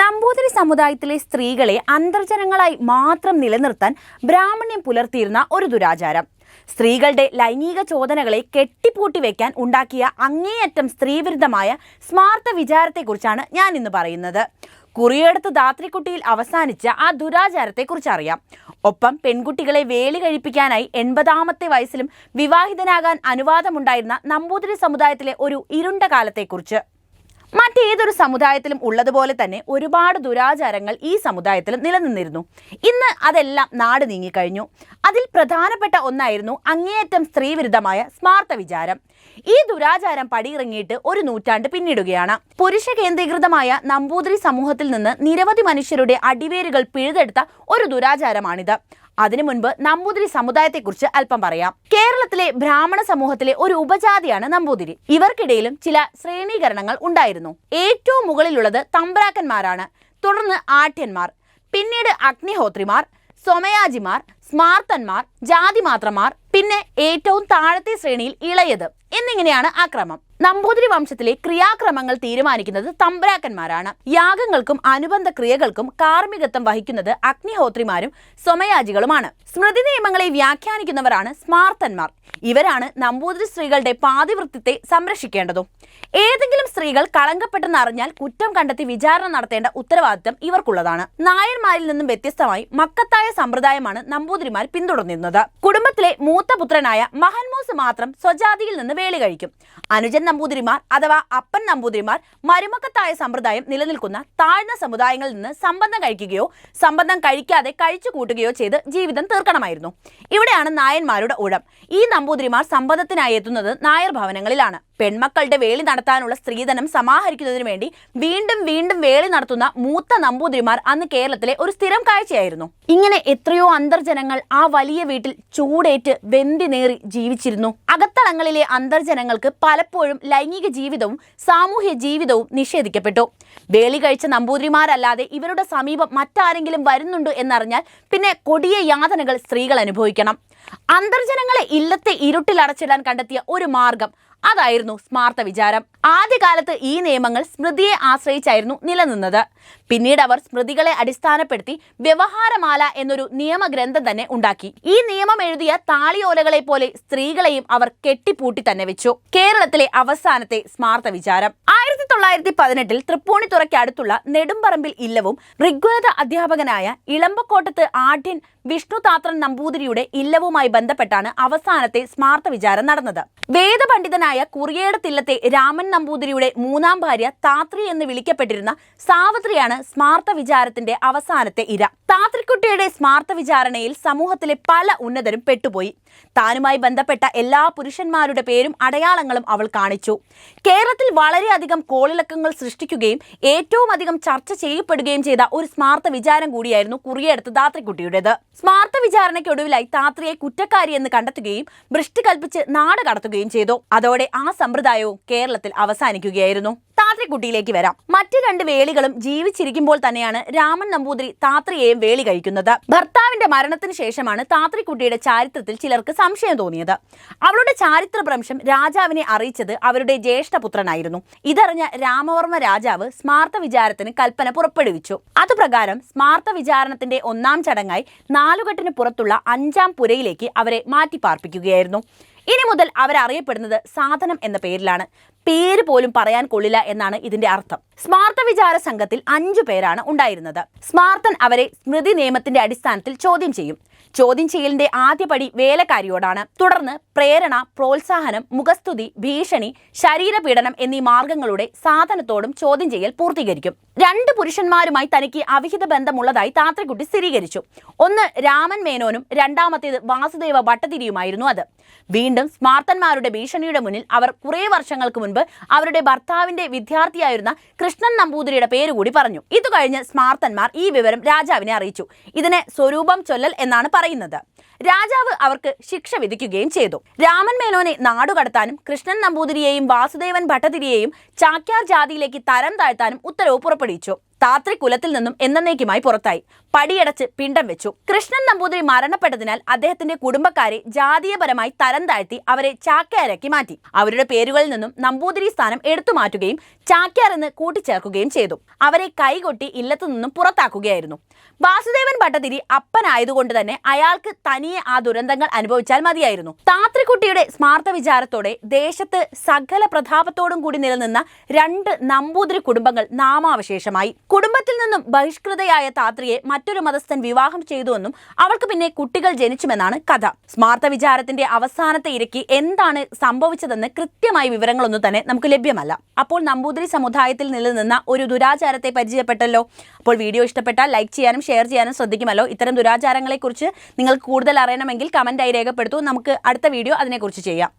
നമ്പൂതിരി സമുദായത്തിലെ സ്ത്രീകളെ അന്തർജനങ്ങളായി മാത്രം നിലനിർത്താൻ ബ്രാഹ്മണ്യം പുലർത്തിയിരുന്ന ഒരു ദുരാചാരം. സ്ത്രീകളുടെ ലൈംഗിക ചോദനകളെ കെട്ടിപ്പൂട്ടി വെക്കാൻ ഉണ്ടാക്കിയ അങ്ങേയറ്റം സ്ത്രീവിരുദ്ധമായ സ്മാർത്ത വിചാരത്തെക്കുറിച്ചാണ് ഞാൻ ഇന്ന് പറയുന്നത്. കുറിയെടുത്ത് ദാത്രിക്കുട്ടിയിൽ അവസാനിച്ച ആ ദുരാചാരത്തെക്കുറിച്ച് അറിയാം. ഒപ്പം പെൺകുട്ടികളെ വേലി കഴിപ്പിക്കാനായി എൺപതാമത്തെ വയസ്സിലും വിവാഹിതനാകാൻ അനുവാദമുണ്ടായിരുന്ന നമ്പൂതിരി സമുദായത്തിലെ ഒരു ഇരുണ്ട കാലത്തെക്കുറിച്ച്. മറ്റേതൊരു സമുദായത്തിലും ഉള്ളതുപോലെ തന്നെ ഒരുപാട് ദുരാചാരങ്ങൾ ഈ സമുദായത്തിൽ നിലനിന്നിരുന്നു. ഇന്ന് അതെല്ലാം നാട് നീങ്ങിക്കഴിഞ്ഞു. അതിൽ പ്രധാനപ്പെട്ട ഒന്നായിരുന്നു അങ്ങേയറ്റം സ്ത്രീവിരുദ്ധമായ സ്മാർത്ത വിചാരം. ഈ ദുരാചാരം പടിയിറങ്ങിയിട്ട് ഒരു നൂറ്റാണ്ട് പിന്നിടുകയാണ്. പുരുഷ കേന്ദ്രീകൃതമായ നമ്പൂതിരി സമൂഹത്തിൽ നിന്ന് നിരവധി മനുഷ്യരുടെ അടിവേരുകൾ പിഴുതെടുത്ത ഒരു ദുരാചാരമാണിത്. അതിനു മുൻപ് നമ്പൂതിരി സമുദായത്തെക്കുറിച്ച് അല്പം പറയാം. കേരളത്തിലെ ബ്രാഹ്മണ സമൂഹത്തിലെ ഒരു ഉപജാതിയാണ് നമ്പൂതിരി. ഇവർക്കിടയിലും ചില ശ്രേണീകരണങ്ങൾ ഉണ്ടായിരുന്നു. ഏറ്റവും മുകളിലുള്ളത് തമ്പ്രാക്കന്മാരാണ്. തുടർന്ന് ആഠ്യന്മാർ പിന്നീട് അഗ്നിഹോത്രിമാർ സൊമയാജിമാർ സ്മാർത്തന്മാർ ജാതിമാത്രമാർ പിന്നെ ഏറ്റവും താഴത്തെ ശ്രേണിയിൽ ഇളയത് എന്നിങ്ങനെയാണ് ആ ക്രമം നമ്പൂതിരി വംശത്തിലെ ക്രിയാക്രമങ്ങൾ തീരുമാനിക്കുന്നത് തമ്പ്രാക്കന്മാരാണ്. യാഗങ്ങൾക്കും അനുബന്ധ ക്രിയകൾക്കും കാർമ്മികത്വം വഹിക്കുന്നത് അഗ്നിഹോത്രിമാരും സ്വമയാജികളുമാണ് സ്മൃതി നിയമങ്ങളെ വ്യാഖ്യാനിക്കുന്നവരാണ് സ്മാർത്തന്മാർ. ഇവരാണ് നമ്പൂതിരി സ്ത്രീകളുടെ പാതിവൃത്യത്തെ സംരക്ഷിക്കേണ്ടതും. ഏതെങ്കിലും സ്ത്രീകൾ കളങ്കപ്പെട്ടെന്ന് അറിഞ്ഞാൽ കുറ്റം കണ്ടെത്തി വിചാരണ നടത്തേണ്ട ഉത്തരവാദിത്തം ഇവർക്കുള്ളതാണ്. നായന്മാരിൽ നിന്നും വ്യത്യസ്തമായി മക്കത്തായ സമ്പ്രദായമാണ് നമ്പൂതിരിമാർ പിന്തുടർന്നിരുന്നത്. കുടുംബത്തിലെ മൂത്ത പുത്രനായ മഹൻമൂസ് മാത്രം സ്വജാതിയിൽ നിന്ന് വേളി കഴിക്കും. അനുജൻ നമ്പൂതിരിമാർ അഥവാ അപ്പൻ നമ്പൂതിരിമാർ മരുമക്കത്തായ സമ്പ്രദായം നിലനിൽക്കുന്ന താഴ്ന്ന സമുദായങ്ങളിൽ നിന്ന് സംബന്ധം കഴിക്കുകയോ സംബന്ധം കഴിക്കാതെ കഴിച്ചു കൂട്ടുകയോ ചെയ്ത് ജീവിതം തീർക്കണമായിരുന്നു. ഇവിടെയാണ് നായന്മാരുടെ ഊഴം. ഈ നമ്പൂതിരിമാർ സമ്പന്നത്തിനായി എത്തുന്നത് നായർ ഭവനങ്ങളിലാണ്. പെൺമക്കളുടെ വേളി നടത്താനുള്ള സ്ത്രീധനം സമാഹരിക്കുന്നതിനു വേണ്ടി വീണ്ടും വീണ്ടും വേളി നടത്തുന്ന മൂത്ത നമ്പൂതിരിമാർ അന്ന് കേരളത്തിലെ ഒരു സ്ഥിരം കാഴ്ചയായിരുന്നു. ഇങ്ങനെ എത്രയോ അന്തർജനങ്ങൾ ആ വലിയ വീട്ടിൽ ചൂടേറ്റ് വെന്തി നേറി ജീവിച്ചിരുന്നു. അകത്തളങ്ങളിലെ അന്തർജനങ്ങൾക്ക് പലപ്പോഴും ലൈംഗിക ജീവിതവും സാമൂഹ്യ ജീവിതവും നിഷേധിക്കപ്പെട്ടു. വേളി കഴിച്ച നമ്പൂതിരിമാരല്ലാതെ ഇവരുടെ സമീപം മറ്റാരെങ്കിലും വരുന്നുണ്ടോ എന്നറിഞ്ഞാൽ പിന്നെ കൊടിയ യാതനകൾ സ്ത്രീകൾ അനുഭവിക്കണം. അന്തർജനങ്ങളെ ഇല്ലത്തെ ഇരുട്ടിൽ അടച്ചിടാൻ കണ്ടെത്തിയ ഒരു മാർഗം അതായിരുന്നു സ്മാർത്ത വിചാരം. ആദ്യകാലത്ത് ഈ നിയമങ്ങൾ സ്മൃതിയെ ആശ്രയിച്ചായിരുന്നു നിലനിന്നത്. പിന്നീട് അവർ സ്മൃതികളെ അടിസ്ഥാനപ്പെടുത്തി വ്യവഹാരമാല എന്നൊരു നിയമഗ്രന്ഥം തന്നെ ഉണ്ടാക്കി. ഈ നിയമം എഴുതിയ താളിയോലകളെ പോലെ സ്ത്രീകളെയും അവർ കെട്ടിപ്പൂട്ടി തന്നെ വെച്ചു. കേരളത്തിലെ അവസാനത്തെ സ്മാർത്ത വിചാരം. ആയിരത്തി തൊള്ളായിരത്തി പതിനെട്ടിൽ തൃപ്പൂണിത്തുറയ്ക്ക് അടുത്തുള്ള നെടുമ്പറമ്പിൽ ഇല്ലവും ഋഗ്വേദ അധ്യാപകനായ ഇളമ്പക്കോട്ടത്ത് ആഢ്യൻ വിഷ്ണു താത്രൻ നമ്പൂതിരിയുടെ ഇല്ലവുമായി ബന്ധപ്പെട്ടാണ് അവസാനത്തെ സ്മാർത്ത വിചാരം നടന്നത്. വേദപണ്ഡിതനായ കുറിയേടത്തില്ലത്തെ രാമൻ നമ്പൂതിരിയുടെ മൂന്നാം ഭാര്യ താത്രി എന്ന് വിളിക്കപ്പെട്ടിരുന്ന സാവത്രിയാണ് സ്മാർത്ത വിചാരത്തിന്റെ അവസാനത്തെ ഇര. താത്രിക്കുട്ടിയുടെ സ്മാർത്ത വിചാരണയിൽ സമൂഹത്തിലെ പല ഉന്നതരും പെട്ടുപോയി. താനുമായി ബന്ധപ്പെട്ട എല്ലാ പുരുഷന്മാരുടെ പേരും അടയാളങ്ങളും അവൾ കാണിച്ചു. കേരളത്തിൽ വളരെയധികം കോളിളക്കങ്ങൾ സൃഷ്ടിക്കുകയും ഏറ്റവും അധികം ചർച്ച ചെയ്യപ്പെടുകയും ചെയ്ത ഒരു സ്മാർത്ത വിചാരം കൂടിയായിരുന്നു കുറിയെടുത്ത് താത്രിക്കുട്ടിയുടേത്. സ്മാർത്ത വിചാരണയ്ക്കൊടുവിലായി താത്രിയെ കുറ്റക്കാരി എന്ന് കണ്ടെത്തുകയും ഭ്രഷ്ടി കൽപ്പിച്ച് നാട് കടത്തുകയും ചെയ്തു. അതോടെ ആ സമ്പ്രദായവും കേരളത്തിൽ അവസാനിക്കുകയായിരുന്നു താത്രിക്കുട്ടിയിലേക്ക് വരാം. മറ്റു രണ്ട് വേളികളും ജീവിച്ചിരിക്കുമ്പോൾ തന്നെയാണ് രാമൻ നമ്പൂതിരി താത്രിയെയും വേളി കഴിക്കുന്നത്. ഭർത്താവിന്റെ മരണത്തിന് ശേഷമാണ് താത്രിക്കുട്ടിയുടെ ചാരിത്രത്തിൽ ചിലർക്ക് സംശയം തോന്നിയത്. അവളുടെ ചാരിത്രഭ്രംശം രാജാവിനെ അറിയിച്ചത് അവരുടെ ജ്യേഷ്ഠപുത്രനായിരുന്നു. ഇതറിഞ്ഞ രാമവർമ്മ രാജാവ് സ്മാർത്ത വിചാരത്തിന് കൽപ്പന പുറപ്പെടുവിച്ചു. അതുപ്രകാരം സ്മാർത്ത വിചാരണത്തിന്റെ ഒന്നാം ചടങ്ങായി നാലുകെട്ടിന് പുറത്തുള്ള അഞ്ചാം പുരയിലേക്ക് അവരെ മാറ്റിപ്പാർപ്പിക്കുകയായിരുന്നു. ഇനി മുതൽ അവരറിയപ്പെടുന്നത് സാധനം എന്ന പേരിലാണ്. പേര് പോലും പറയാൻ കൊള്ളില്ല എന്നാണ് ഇതിന്റെ അർത്ഥം. സ്മാർത്ത വിചാര സംഘത്തിൽ അഞ്ചു പേരാണ് ഉണ്ടായിരുന്നത്. സ്മാർത്തൻ അവരെ സ്മൃതി നിയമത്തിന്റെ അടിസ്ഥാനത്തിൽ ചോദ്യം ചെയ്യും. ചോദ്യം ചെയ്യലിന്റെ ആദ്യപടി വേലക്കാരിയോടാണ്. തുടർന്ന് പ്രേരണ പ്രോത്സാഹനം മുഖസ്തുതി ഭീഷണി ശരീരപീഡനം എന്നീ മാർഗങ്ങളുടെ സാധനത്തോടും ചോദ്യം ചെയ്യൽ പൂർത്തീകരിക്കും. രണ്ട് പുരുഷന്മാരുമായി തനിക്ക് അവിഹിത ബന്ധമുള്ളതായി താത്രക്കുട്ടി സ്ഥിരീകരിച്ചു. ഒന്ന് രാമൻ മേനോനും രണ്ടാമത്തേത് വാസുദേവ ഭട്ടതിരിയുമായിരുന്നു അത്. വീണ്ടും സ്മാർത്തന്മാരുടെ ഭീഷണിയുടെ മുന്നിൽ അവർ കുറേ വർഷങ്ങൾക്ക് മുൻപ് അവരുടെ ഭർത്താവിന്റെ വിദ്യാർത്ഥിയായിരുന്ന കൃഷ്ണൻ നമ്പൂതിരിയുടെ പേര് കൂടി പറഞ്ഞു. ഇതു കഴിഞ്ഞ് സ്മാർത്തന്മാർ ഈ വിവരം രാജാവിനെ അറിയിച്ചു. ഇതിനെ സ്വരൂപം ചൊല്ലൽ എന്നാണ് പറയുന്നത്. രാജാവ് അവർക്ക് ശിക്ഷ വിധിക്കുകയും ചെയ്തു. രാമൻ മേനോനെ നാടുകടത്താനും കൃഷ്ണൻ നമ്പൂതിരിയെയും വാസുദേവൻ ഭട്ടതിരിയെയും ചാക്യാർ ജാതിയിലേക്ക് തരം താഴ്ത്താനും ഉത്തരവ് പുറപ്പെടുവിച്ചു. താത്രി കുലത്തിൽ നിന്നും എന്നേക്കുമായി പുറത്തായി. പടിയടച്ച് പിണ്ടം വെച്ചു. കൃഷ്ണൻ നമ്പൂതിരി മരണപ്പെട്ടതിനാൽ അദ്ദേഹത്തിന്റെ കുടുംബക്കാരെ ജാതീയപരമായി തരം താഴ്ത്തി അവരെ ചാക്യാരാക്കി മാറ്റി. അവരുടെ പേരുകളിൽ നിന്നും നമ്പൂതിരി സ്ഥാനം എടുത്തു മാറ്റുകയും ചാക്യാർ എന്ന് കൂട്ടിച്ചേർക്കുകയും ചെയ്തു. അവരെ കൈകൊട്ടി ഇല്ലത്തു നിന്നും പുറത്താക്കുകയായിരുന്നു. വാസുദേവൻ ഭട്ടതിരി അപ്പനായതുകൊണ്ട് തന്നെ അയാൾക്ക് തനിയെ ആ ദുരന്തങ്ങൾ അനുഭവിച്ചാൽ മതിയായിരുന്നു. താത്രിക്കുട്ടിയുടെ സ്മാർത്ഥ വിചാരത്തോടെ ദേശത്ത് സകല പ്രതാപത്തോടും കൂടി നിലനിന്ന രണ്ട് നമ്പൂതിരി കുടുംബങ്ങൾ നാമാവശേഷമായി. കുടുംബത്തിൽ നിന്നും ബഹിഷ്കൃതയായ താത്രിയെ മറ്റൊരു മതസ്ഥൻ വിവാഹം ചെയ്തുവെന്നും അവൾക്ക് പിന്നെ കുട്ടികൾ ജനിച്ചുമെന്നാണ് കഥ. സ്മാർത്ഥ വിചാരത്തിന്റെ അവസാനത്തെ ഇരക്കി എന്താണ് സംഭവിച്ചതെന്ന് കൃത്യമായ വിവരങ്ങളൊന്നും തന്നെ നമുക്ക് ലഭ്യമല്ല. അപ്പോൾ നമ്പൂതിരി സമുദായത്തിൽ നിലനിന്ന ഒരു ദുരാചാരത്തെ പരിചയപ്പെട്ടല്ലോ? അപ്പോൾ വീഡിയോ ഇഷ്ടപ്പെട്ടാൽ ലൈക്ക് ചെയ്യാനും ഷെയർ ചെയ്യാനും ശ്രദ്ധിക്കുമല്ലോ? ഇത്തരം ദുരാചാരങ്ങളെക്കുറിച്ച് നിങ്ങൾക്ക് കൂടുതൽ അറിയണമെങ്കിൽ കമന്റായി രേഖപ്പെടുത്തൂ. നമുക്ക് അടുത്ത വീഡിയോ അതിനെക്കുറിച്ച് ചെയ്യാം.